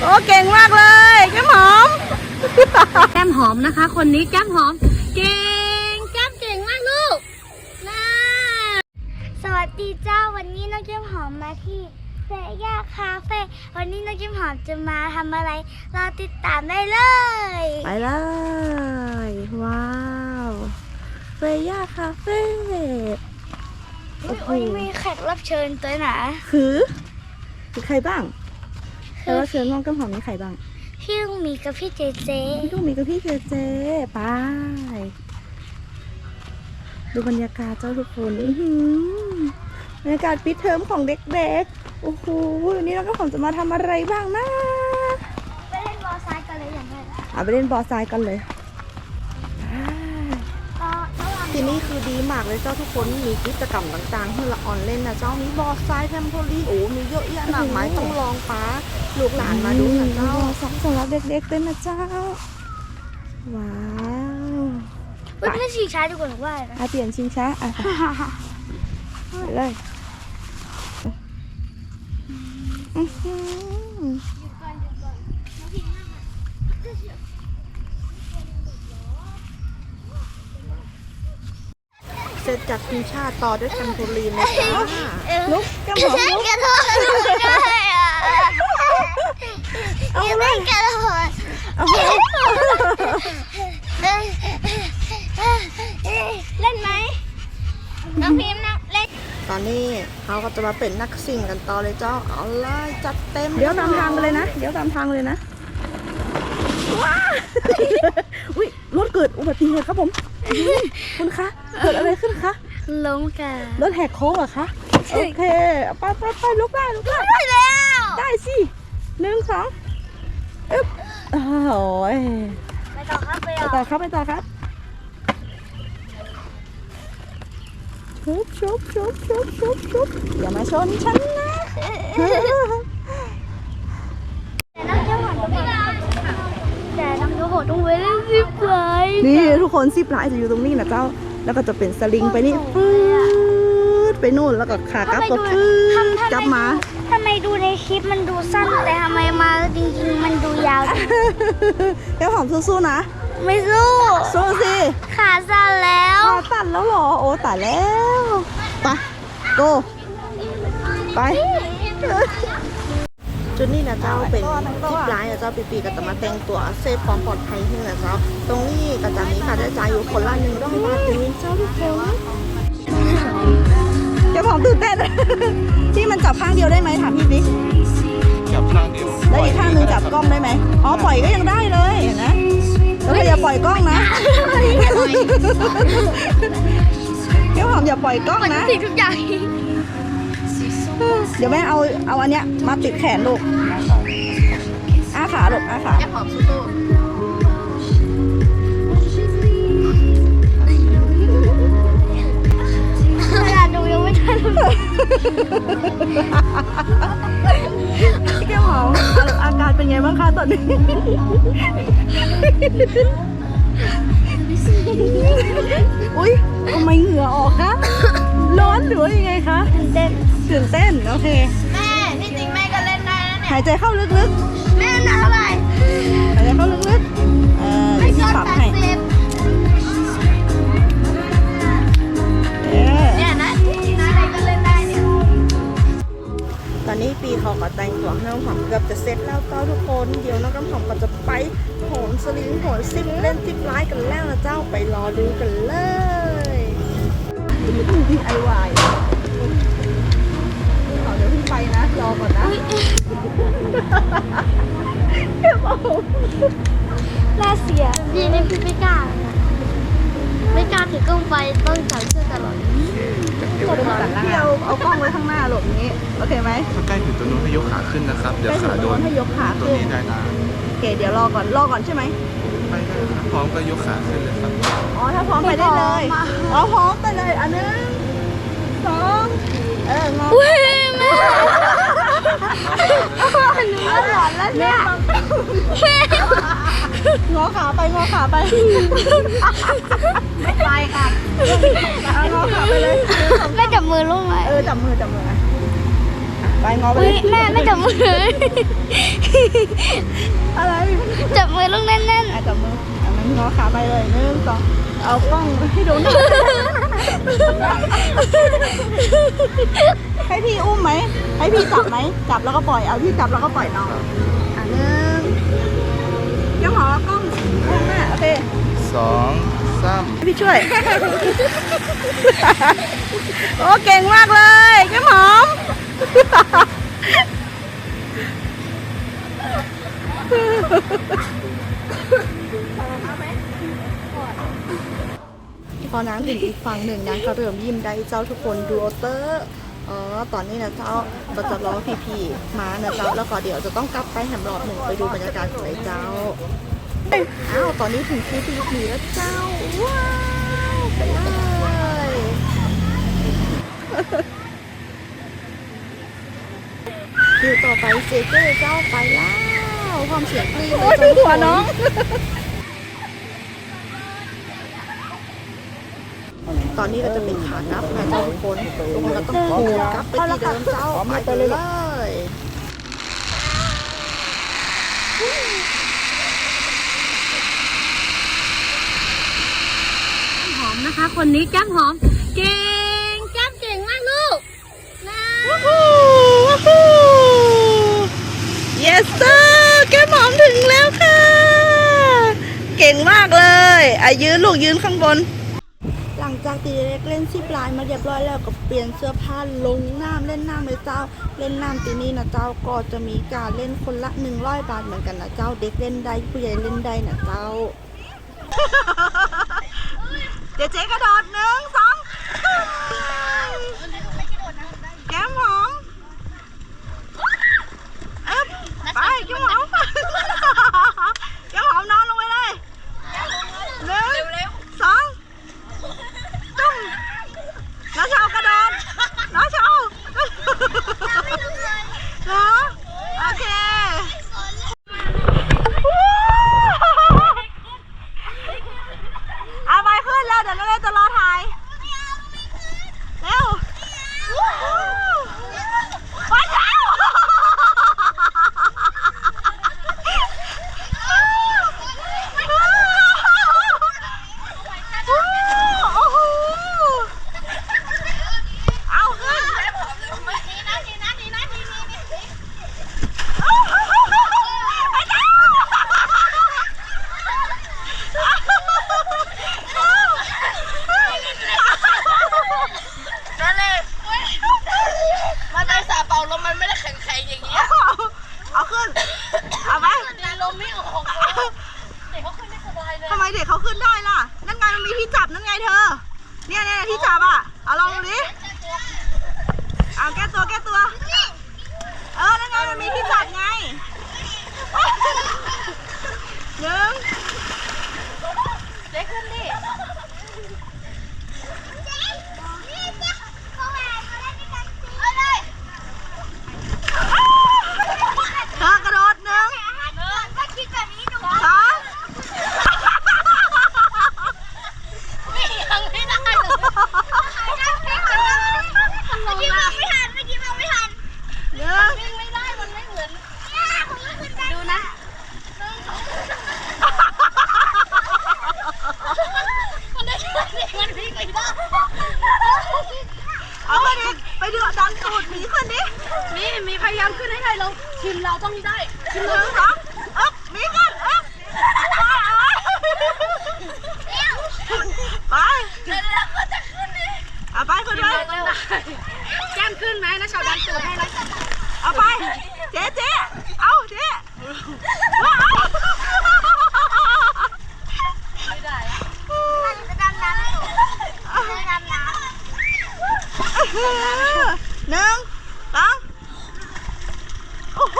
โอ้เก่งมากเลยแก้มหอม แก้มหอมนะคะ คนนี้แก้มหอม เก่งแก้มเก่งมากลูกน่าสวัสดีเจ้าวันนี้น้องเกียมหอมมาที่เซย่าคาเฟ่วันนี้น้องเกียมหอมจะมาทำอะไรรอติดตามได้เลย ไปเลย ว้าวเฟย่าคาเฟ่โอ้โหวันนี้มีแขกรับเชิญตัวหนาคือคือใครบ้าง แต่ว่าเชิญน้องแก้มหอมมีใครบ้างพี่ลุงหมีกับพี่เจเจพี่ลูกหมีกับพี่เจเจไปดูบรรยากาศเจ้าทุกคนอื้อหือบรรยากาศปิดเทอมของเด็กๆ โอ้โหวันนี้น้องแก้มหอมจะมาทำอะไรบ้างนะไปเล่นบอลซ้ายกันเลยอย่างไรล่ะเอาไปเล่นบอลทรายกันเลยก็ระหว่างที่นี่คือดีมากเลยเจ้าทุกคนมีกิจกรรมต่างๆให้ละออนเล่นนะเจ้ามีบอลทรายแทมโพลีนโอ้มีเยอะแยะมากมายต้องลองป้า ลูกหลานมาดูนะเจ้าสองสำหรับเด็กๆเต้นนะเจ้า ว้าวเฮ้ยไม่ฉีกช้าดีกว่าหรือว่าอะไรนะอาเปลี่ยนชิงช้าอะไปเลยอื้อหือเสร็จจากทีมชาติต่อด้วยแทมโพลีนเลยจ้าลุกแก้มหอมลุกกระโดด ได้อะยังไม่กระโดดเอาไปเล่นไหมน้องพิมพ์นะเล่นตอนนี้เขาก็จะมาเป็นนักสิ่งกันต่อเลยเจ้า เอาเลยจัดเต็มเดี๋ยวตามทางไปเลยนะ เดี๋ยวตามทางเลยนะ ว้า อุ้ยรถเกิดอุบัติเหตุครับผมอืมคุณคะ เกิดอะไรขึ้นคะลงกันรถแหกโค้งเหรอคะ โอเค ไปไปไปลุกได้ลุกได้ไปแล้ว ได้สิ หนึ่งสองอึ๊บอ้าวโอ้ยไปต่อครับไปไปต่อต่อครับไปต่อครับชุบชุบชุบชุบชุบชุบอย่ามาชนฉันนะแต่น้องเจ้าหวานต้องแต่น้องเจ้าหวานต้องไปเล่นสิบไฟนี่ทุกคนซิปไลน์จะอยู่ตรงนี้นะเจ้า แล้วก็จะเป็นสลิงไปนี่ฟืดไปนู่นแล้วก็ขากลับก็ฟืดกลับมา ทำไมดูในคลิปมันดูสั้นแต่ทำไมมาจริงๆมันดูยาวจังแก้วหอมสู้ๆนะ ไม่สู้ สู้สิขาสั้นแล้วขาตันแล้วเหรอ โอ้ตายแล้วไปโกไปจุดนี้นะเจ้าเป็นทิปไลน์นะเจ้าปีๆก็จะมาแต่งตัวเซฟความปลอดภัยให้นะเจ้าตรงนี้ก็จะมีค่าใช้จ่ายอยู่คนละหนึ่งร้อยบาทถึงเจ้าทุกคนเจ้า ของตื่นเต้น ที่มันจับข้างเดียวได้ไหมถามพี่ดิจับข้างเดียวแล้วอีกข้างหนึ่งจับกล้องได้ไหมอ๋อปล่อยก็ยังได้เลยเห็นนะแล้วก็อย่าปล่อยกล้องนะเจ้าหอมอย่าปล่อยกล้องนะสิ่งทุกอย่างเดี๋ยวแม่เอาเอาอันเนี้ยมาติดแขนลูกอาขาลูกอาขาหอมสู้ ตอนนี้ อุ้ยทำไมเหงื่อออกคะ ร้อนหรือว่ายังไงคะเต้นตื่นเต้น โอเค แม่ที่จริงแม่ก็เล่นได้นะเนี่ยหายใจเข้าลึกแม่น่าเท่าไหร่ๆ หายใจเข้าลึกๆ เออเดี๋ยวพี่ปรับให้เอ นนี้ปีเขาก็แต่งตัวให้น้องหอมเกือบจะเสร็จแล้วก็ทุกคนเดี๋ยวน้องน้ำหอมก็จะไปโหนสลิงโหนซิปเล่นซิปไลน์กันแล้วนะเจ้าไปรอดูกันเลยดีไอวายเขาเดี๋ยวเพิ่งไปนะ รอก่อนนะเก็บเอาน่าเสียดีนี่พี่ไม่กล้านะไม่กล้าถือกล้องไปต้องใส่เสื้อตลอด พี่เอาเอากล้องไว้ข้างหน้าหลบนี้ โอเคไหมถ้าใกล้ถึงตัวนู้นให้ยกขาขึ้นนะครับ เดี๋ยวขาโดนให้ยกขาตัวขึ้นนี้ได้นะโอเคเดี๋ยวรอก่อนรอก่อนใช่ไหมไปได้ครับพร้อมก็ยกขาขึ้นเลยครับอ๋อถ้าพร้อมไปได้เลยอ๋อพร้อมไปเลยอันหนึงสองเอองออุ้ยแม่หนูก็หลอนแล้วเนี่ย งอขาไปงอขาไป ไม่ไปค่ะเอางอขาไปเลยแม่จับมือลูกไหมเออจับมือจับมืออะไปงอไปอุ้เลยยแม่ไม่จับมืออะไรจับมือลูกแน่นอะจับมืออันนั้นงอขาไปเลยหนึ่งสองเอากล้องให้ดูหน่อยให้พี่อุ้มไหมให้พี่จับไหมจับแล้วก็ปล่อยเอาพี่จับแล้วก็ปล่อยน้องอะหนึ่ง เดี๋ยวหอกล้องกล้องแม่โอเคสองสามให้พี่ช่วย โอ้เก่งมากเลยแก้มหอมพอน้ำถึงอีกฝั่งหนึ่งนางก็เริ่มยิ้มได้เจ้าทุกคนดูโอเตอร์ อ๋อ ตอนนี้นะเจ้าก็จะรอพี่พีมานะเจ้า แล้วก็เดี๋ยวจะต้องกลับไปแหมรอบหนึ่งไปดูบรรยากาศของไอ้เจ้า อ้าว ตอนนี้ถึงคิวพี่พีแล้วเจ้า ว้าวไปเลยคิวต่อไปเจเจเจ้าไปแล้ว ความเสียงกรี๊ดเลยจังหัวน้อง ตอนนี้ก็จะเป็นขากลับนะเจ้าทุกคนทุกคนก็ต้องผล่กลับไปที่เดิมเจ้าไปกันเลยหอมนะคะ คนนี้แก้มหอม เก่งแก้มเก่งมากลูกนะว้าวว้าว yes sir แก้มหอมถึงแล้วค่ะ เก่งมากเลยอะยืนลูกยืนข้างบน จากตีเล็กเล่นซิปลายมาเรียบร้อยแล้วก็เปลี่ยนเสื้อผ้าลงน้ำเล่นน้ำเลยเจ้า เล่นน้ำตีนี้นะเจ้าก็จะมีการเล่นคนละหนึ่งร้อยบาทเหมือนกันนะเจ้าเด็กเล่นได้ผู้ใหญ่เล่นได้นะเจ้าเจ๊เจ๊กระโดดหนึ่งสองแก้มหอมเอ๊บไปแก้มหอมแก้มหอมนอนลงไปเลยหนึ่งสองจุ้มน้าเชากระโดดน้าเชาเหรอโอเค เอาไปขึ้นแล้วเดี๋ยวน้องเล่จะรอถ่าย เร็วไปแล้วโอ้โหเอาขึ้นไปแล้ว นั่นเลยมันเป็นสาเป่าลมมันไม่ได้แข็งแข็งอย่างนี้ย เอาขึ้น เอาไหม ดีลมไม่ออกเด็กเขาขึ้นไม่สบายเลย ทำไมเด็กเขาขึ้นได้ล่ะ นั่นไงมันมีที่จับนั่นไงเธอ เนี่ยเนี่ยที่จับอะ เอาลองดูดิเอาแก้ตัวแก้ตัว เออ นั่นไงมันมีที่จับไงหนึ่งเด็กขึ้นดิ เธอกระโดดหนึ่งสอง ไม่ยังไม่ได้เลย หนึ่ง วิ่งไม่ได้มันไม่เหมือนดูนะมันได้แค่นี้มันวิ่งไม่ได้ เอาขึ้นอีกไปดูดันตูดหมีขึ้นดิ นี่มีพยายามขึ้นให้ได้ลงทีมเราต้อง ได้หนึ่งสองอ๊บมีขึ้นอ๊บไปแล้วก็จะขึ้นนี่เอาไปขึ้นเลยแก้มขึ้นไหมนะชาวดันตูดให้แล้วเอาไป เจ๊เจ๊เอาเจ๊ไม่ได้อะหนึ่งโอ้โห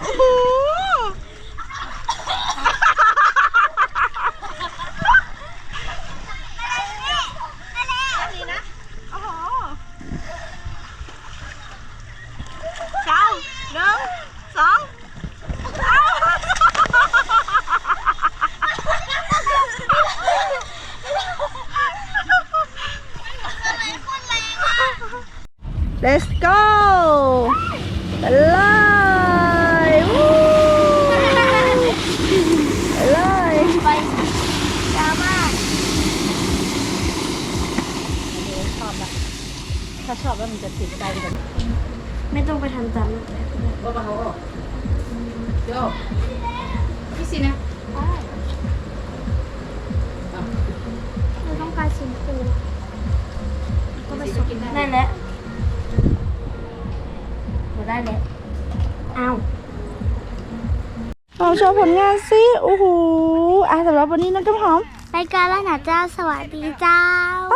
โอ้โห let's go ไปเลยวู้ไปเลย ไปจ้ามาก ถ้า ชอบแล้วมันจะติดใจกันไม่ต้องไปทำตามนะพี่สินะเราต้องการสีชมพูก็ไปสุกได้แล้วเราได้แล้วอ้าวเอาโชว์ผลงานสิโอ้โหอะสำหรับวันนี้น้องกำหอมรายการแล้วนะเจ้าสวัสดีเจ้าไป